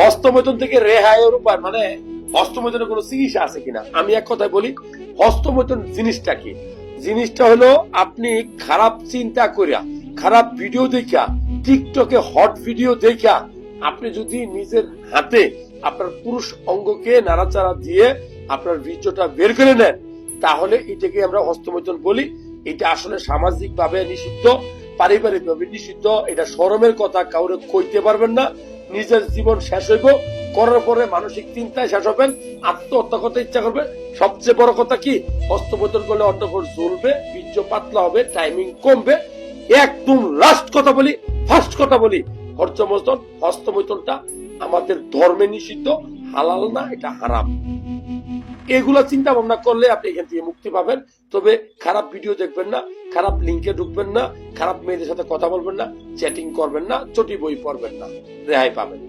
হস্তমৈথুন থেকে রেহাইয়ের উপায় মানে হস্তমৈথুনের কোনো চিকিৎসা আছে কিনা? আমি এক কথায় বলি, হস্তমৈথুন জিনিসটা কি? জিনিসটা হলো আপনি খারাপ চিন্তা করিয়া, খারাপ ভিডিও দেখা টিকটকে হট ভিডিও দেখা আপনি যদি নিজের হাতে আপনার পুরুষ অঙ্গকে নাড়াচাড়া দিয়ে আপনার বীর্যটা বের করে নেন, তাহলে এটাকে আমরা হস্তমৈথুন বলি। এটা আসলে সামাজিক ভাবে নিষিদ্ধ পারিবারিক ভাবে নিষিদ্ধ, এটা শরমের কথা, কাউরে কইতে পারবেন না। নিজের জীবন শেষ হইব, করার পরে মানসিক চিন্তায় শেষ হবেন, আত্মহত্যা করতে ইচ্ছা করবে। সবচেয়ে বড় কথা কি? হস্তবোধন করলে অর্ধকর জ্বলবে বীর্য পাতলা হবে টাইমিং কমবে। একদম লাস্ট কথা বলি ফার্স্ট কথা বলি হর্যমৈথুন হস্তমৈথুনটা আমাদের ধর্মে নিষিদ্ধ, হালাল না, এটা হারাম। এগুলো চিন্তা ভাবনা করলে আপনি এখান থেকে মুক্তি পাবেন। তবে খারাপ ভিডিও দেখবেন না, খারাপ লিঙ্কে ঢুকবেন না, খারাপ মেয়েদের সাথে কথা বলবেন না চ্যাটিং করবেন না, চটি বই পড়বেন না, রেহাই পাবেন।